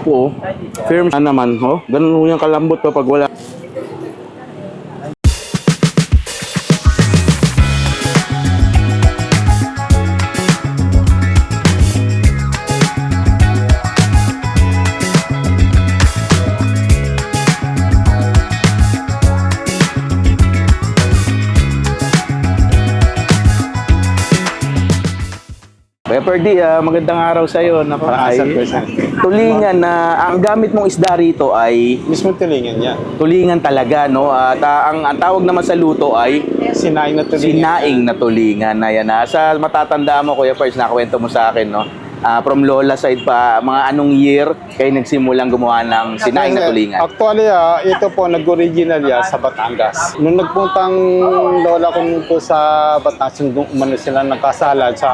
po, oh. Firm na naman, oh. Ganun yung kalambot pa pag wala. Pepper D, ah, magandang araw sa iyo. Asal ko siya. Tulingan na ang gamit mong isda rito ay Mismo tulingan niya. tulingan talaga, no? At ah, ang, ang tawag naman sa luto ay Sinaing na tulingan. sinaing na tulingan na yan. ah. Sa matatanda mo, Kuya Pers, nakwento mo sa akin, no? Ah, from Lola side pa, mga anong year kayo nagsimulang gumawa ng sinaing na tulingan? Actually, ah, ito po, nag-original yan sa Batangas. Nung nagpuntang lola ko po sa Batangas, yung doon umano sila ng kasalan sa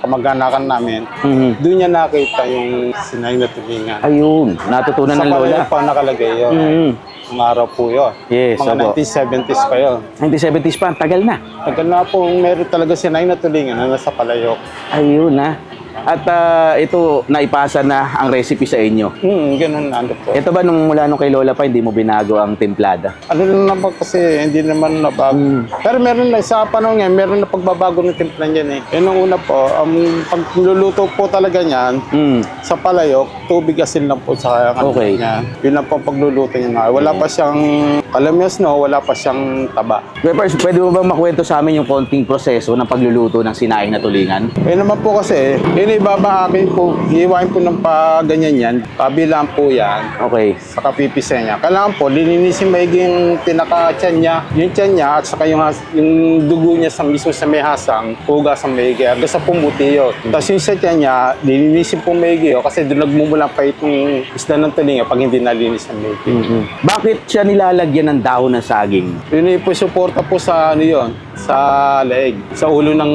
kamag-anakan namin, Mhm. doon niya nakita yung sinaing na tulingan. Ayun, natutunan ng sa Lola. palayo pa nakalagay yun. Mhm. Ang araw po yun. Yes, Mga opo. 1970s pa yun. 1970s pa, tagal na. Tagal na po, meron talaga sinaing na tulingan na nasa palayok. Ayun na. At ah, ito, naipasa na ang recipe sa inyo. Hmm, ganun na ano po. Ito ba nung mula nung kay Lola pa, hindi mo binago ang templada? Ano lang naman kasi, hindi naman nabago. Mm. Pero meron na, sa panahon ngayon, meron na pagbabago ng timpla niyan eh. Yun ang una po, ang pagluluto po talaga niyan, Mm. sa palayok, tubig asin lang po sa ano Okay. niya. Yun lang po ang pagluluto niya. Wala pa siyang kalamyas no, wala pa siyang taba. Peppers, pwede mo bang makwento sa amin yung konting proseso ng pagluluto ng sinaing na tulingan? Yun naman po kasi, yun ibaba akin po, hiwain po ng paganyan yan, kabilang po yan, Okay. sa kapipisa niya. Kailangan po, lininisin maigi yung pinaka-tiyan niya, yung tiyan niya, at saka yung, has- yung dugo niya sa mismo sa may hasang, hugas ang maigi, hanggang sa pumuti yun. Tapos yung sa tiyan niya, lininisin po maigi yun, kasi doon nagmumula pa itong isda ng tulinga pag hindi nalinis ang maigi. Mhm. Bakit siya nilalagyan ng dahon ng saging? Yun yung po suporta po sa ano yun, sa leeg, sa ulo ng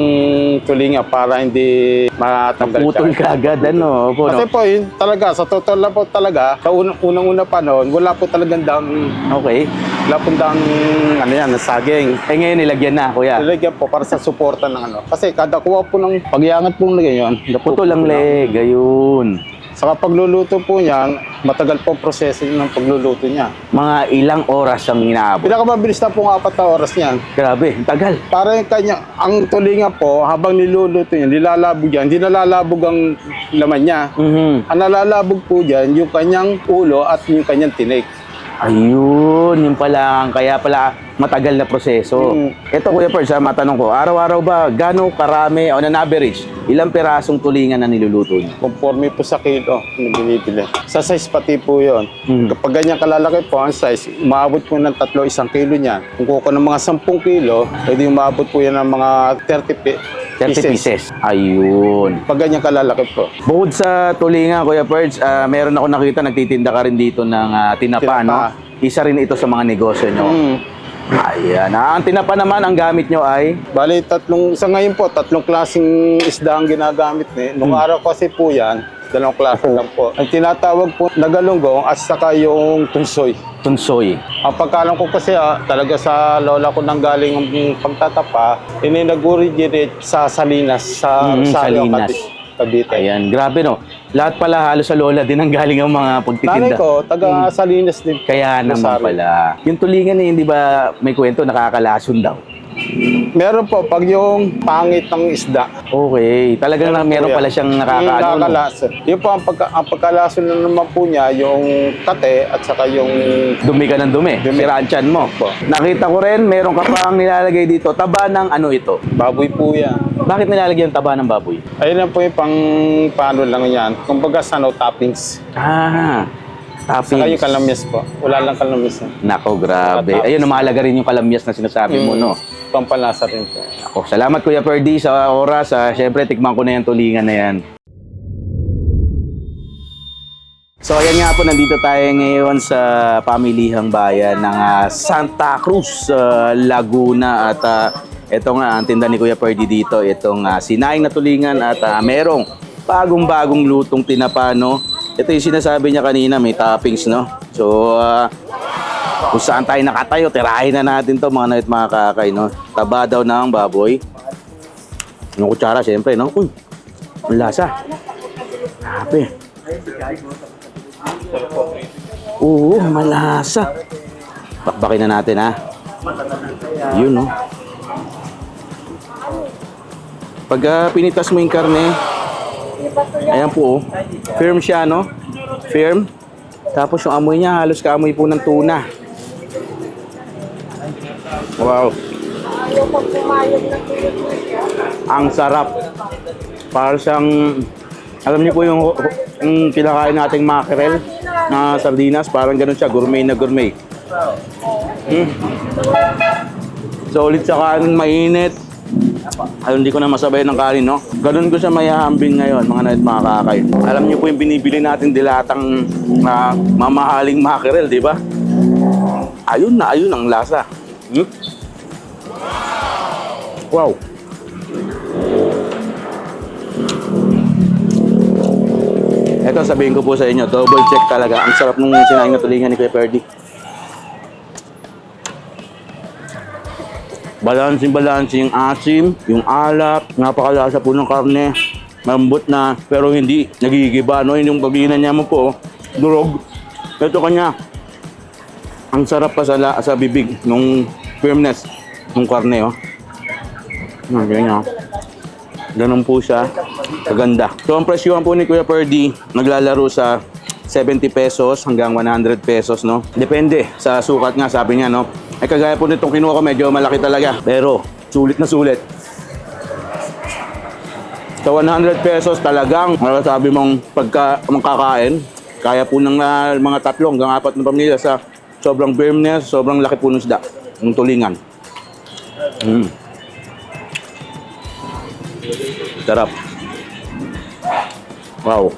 tulinga para hindi matanggal Putol ka agad, ano? Opo, Kasi no? po, yun talaga, sa totoo lang po talaga, sa unang, unang-una pa noon, wala po talagang down Okay. Wala pong down, ano yan, ng saging. Eh ngayon nilagyan na, kuya. Nilagyan po para sa suporta ng ano. Kasi kada kuha po ng pag-iangat po ng ganyan, Putol ang leg, ayun. Saka pagluluto po niyan, matagal po proseso ng pagluluto niya. Mga ilang oras ang inaabot. Pinakamabilis na po ng apat na oras niyan. Grabe, ang tagal. Para yung kanya, ang tulinga po, habang niluluto niya, nilalabog yan, hindi nalalabog ang laman niya. Mhm. Ang nalalabog po dyan, yung kanyang ulo at yung kanyang tinik. Ayun, yun pala. Kaya pala matagal na proseso. Mm. Ito Kuya Pers, ha, matanong ko, araw-araw ba, gano'ng karami, on an average, ilang pirasong tulingan na niluluto niyo? Conforme po sa kilo na binibili. Sa size pati po yon. Mm. Kapag ganyan kalalaki po ang size, umabot po ng tatlo isang kilo niyan. Kung kuko ng mga 10 kilo, pwede umabot po yan ng mga 30 pi- 30 pieces. Ayun. Pag ganyan kalalaki po. Bukod sa tulingan, Kuya Perch, ah, meron ako nakita, nagtitinda ka rin dito ng ah, tinapa, Tinapa. no? Isa rin ito sa mga negosyo nyo. Mm. Ayan. Ah, ang tinapa naman, ang gamit nyo ay... Bali, tatlong, sa ngayon po, tatlong klaseng isda ang ginagamit ni. Nung araw kasi po yan, dalawang klase lang po. Ang tinatawag po na galunggong at saka yung tunsoy. Tunsoy. Ang pagkalam ko kasi ah, talaga sa lola ko nang galing ang pagtatapa, ini nag-originate sa Salinas, sa Mm, Rosario, Salinas. Cavite. Cavite. Ayan, grabe no. Lahat pala halos sa lola din ang galing ang mga Nanay pagtitinda. ko, taga Salinas din. Kaya naman Rosario. pala. Yung tulingan eh, hindi ba may kwento, nakakalason daw? Meron po, pag yung pangit ng isda. Okay. Talagang na, meron po yan. pala siyang Yung nakakaano. no? nakakalason. Yun po, ang, pagka, ang pagkalason na naman po niya, yung kate at saka yung Dumi ka ng dumi. Dumi. Siraan tiyan mo. Nakita ko rin, meron ka pang nilalagay dito, taba ng ano ito. baboy po yan. Bakit nilalagyan taba ng baboy? Ayun lang po yung pang paano lang yan. Kumbaga sa no toppings. Ah, Saka yung toppings. kalamyas po. Wala lang kalamyas. eh. Nako, grabe. Ayun, mahalaga rin yung kalamyas na sinasabi mo, Mm. no? Pampalasa rin po. Ako, salamat Kuya Perdi sa oras. Ah, Siyempre, tikman ko na yung tulingan na yan. So, ayan nga po, nandito tayo ngayon sa pamilihang bayan ng ah, Santa Cruz, ah, Laguna. At ah, ito nga, ang tinda ni Kuya Perdi dito, itong uh, sinaing na tulingan at ah, merong bagong-bagong lutong tinapa, no? Ito yung sinasabi niya kanina, may toppings, no? So, ah, kung saan tayo nakatayo, tirahin na natin to mga nawit mga kakay, no? Taba daw ng baboy. Yung kutsara, siyempre, no? Uy, ang lasa. Grabe. Oo, malasa. Bakbakin na natin ha. Yun no. Pagka pinitas mo yung karne, ayan po oh. Firm siya no? Firm. Tapos yung amoy niya, halos kaamoy po ng tuna. Wow. Ang sarap. Para siyang, alam niyo po yung, yung kinakain nating mackerel na sardinas, parang ganun siya, gourmet na gourmet. Mm. So ulit sa kanin, mainit. Ay, hindi ko na masabay ng kanin, no? Ganun ko siya mayahambing ngayon, mga night mga kakay. Alam niyo po yung binibili natin dilatang na mamahaling mackerel, di ba? Ayun na, ayun ang lasa. Hmm? Wow. Ito sabihin ko po sa inyo, double check talaga. Ang sarap nung sinaing na tulingan ni Kuya Ferdy. Balancing balancing yung asim, yung alap, napakalasa po ng karne. Malambot na, pero hindi nagigiba. No? Yun yung pagbiginan niya mo po, oh. durog. Ito kanya, ang sarap pa sa, la- sa bibig, nung firmness ng karne. Oh. Hmm, ganyan. oh. Ganun po siya. Kaganda. So, ang presyohan po ni Kuya Perdy, naglalaro sa 70 pesos hanggang 100 pesos, no? Depende sa sukat nga, sabi niya, no? Ay, kagaya po nitong kinuha ko, medyo malaki talaga. Pero, sulit na sulit. Sa 100 pesos talagang, sabi mong pagka makakain, kaya po ng ah, mga tatlo hanggang apat na pamilya sa sobrang firmness, sobrang laki po ng isda, ng tulingan. Mm. Sarap. Wow.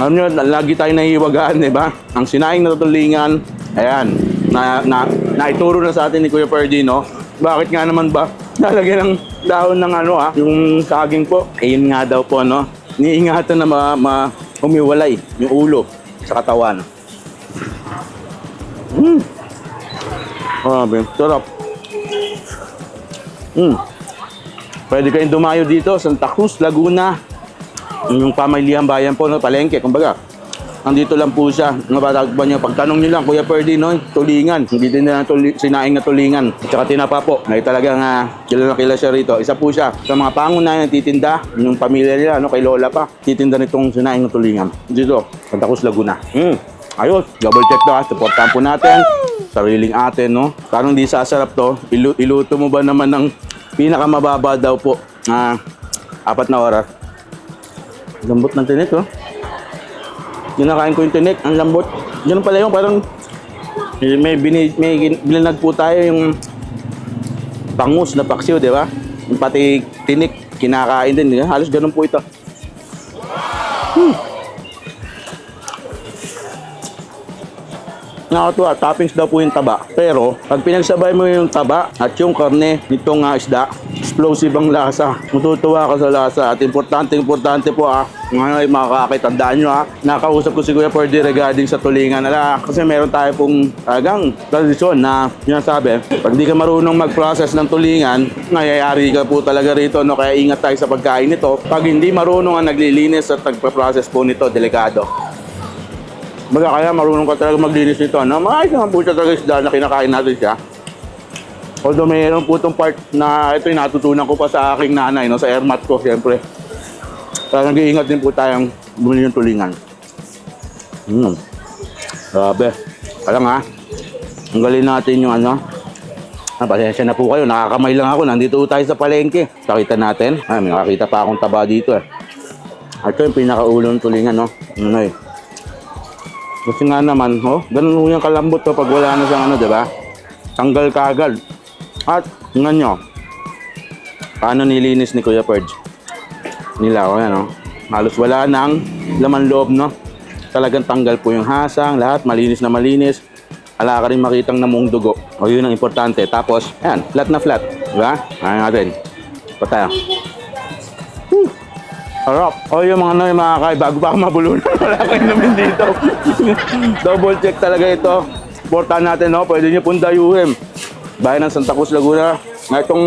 Alam nyo, lagi tayo nahihiwagaan, di ba? Ang sinaing na tulingan, ayan, na, na, naituro na sa atin ni Kuya Ferdy, no? Bakit nga naman ba? Lalagyan ng dahon ng ano ha, yung saging po. Ayun nga daw po, no? Niingatan na ma, ma humiwalay yung ulo sa katawan. Hmm. Grabe, sarap. Hmm. Pwede kayong dumayo dito, Santa Cruz, Laguna. Yung pamilihang bayan po, no, palengke, kumbaga. Nandito lang po siya. Nabatagpan niyo. Pagtanong niyo lang, Kuya Ferdy, no, tulingan. Hindi din na tuli, sinaing na tulingan. At saka tinapa po. Ngayon talagang uh, kilala na kilala siya rito. Isa po siya sa mga pangunayan na titinda. Yung pamilya nila, no, kay Lola pa. Titinda nitong sinaing na tulingan. Dito, Santa Cruz, Laguna. Hmm. Ayos, double check to ha. Supportahan po natin. Sariling atin, no. Parang di sasarap to. Ilu iluto mo ba naman ng pinakamababa daw po. Ah, apat na oras. Lambot ng tinik, oh. Kinakain ko yung tinik, ang lambot. Ganun pala yung parang eh, may, bini, may binanag po tayo yung bangus na paksiw, di ba? Pati tinik, kinakain din. Halos ganun po ito. Hmm. Nakatuwa, toppings daw po yung taba. Pero, pag pinagsabay mo yung taba at yung karne nitong ah, isda, explosive ang lasa. Matutuwa ka sa lasa. At importante, importante po ah, mga ay makakakitandaan nyo ah, nakausap ko si Kuya Ferdy regarding sa tulingan nila. Kasi meron tayo pong talagang tradisyon na sinasabi, pag di ka marunong mag-process ng tulingan, ngayayari ka po talaga rito. No? Kaya ingat tayo sa pagkain nito. Pag hindi marunong ang naglilinis at nagpa-process po nito, delikado. Baga kaya marunong ka talaga maglinis nito. No? Maayos naman po siya talaga isda na kinakain natin siya. Although mayroon po itong part na ito yung natutunan ko pa sa aking nanay, no? sa airmat ko, siyempre. Kaya nag-iingat din po tayong bumili ng tulingan. Hmm. Grabe. Kaya nga, ang galing natin yung ano. Ah, pasensya na po kayo, nakakamay lang ako. Nandito tayo sa palengke. Pakita natin. Ah, may nakakita pa akong taba dito eh. Ito yung pinakaulo ng tulingan, no? Ano eh. Kasi nga naman, oh, ganun yung kalambot to pag wala na siyang ano, di ba? Tanggal kagad. At, tingnan nyo, paano nilinis ni Kuya Purge? Nila, oh, yan, oh. Halos wala nang laman loob, no? Talagang tanggal po yung hasang, lahat, malinis na malinis. Wala ka rin makitang namong dugo. O, yun ang importante. Tapos, yan, flat na flat. Di ba? Ayan natin. Pa tayo. Harap. O yung mga yung mga kay, bago pa ako mabulunan, wala kang inumin dito. Double check talaga ito. Portahan natin, no? Pwede nyo pong dayuhin. Bayan ng Santa Cruz, Laguna. Nga itong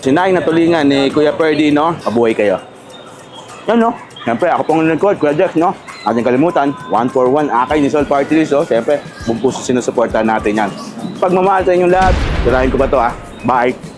sinaing na tulingan ni Kuya Perdi, no? Mabuhay kayo. Yan, no? Siyempre, ako pong nag-call, Kuya Jeff, no? Ating kalimutan, 141 Akay ni Sol Party List, oh. Siyempre, buong puso sinusuportahan natin yan. Pagmamahal sa inyong lahat, tirahin ko ba to, ah? Bye!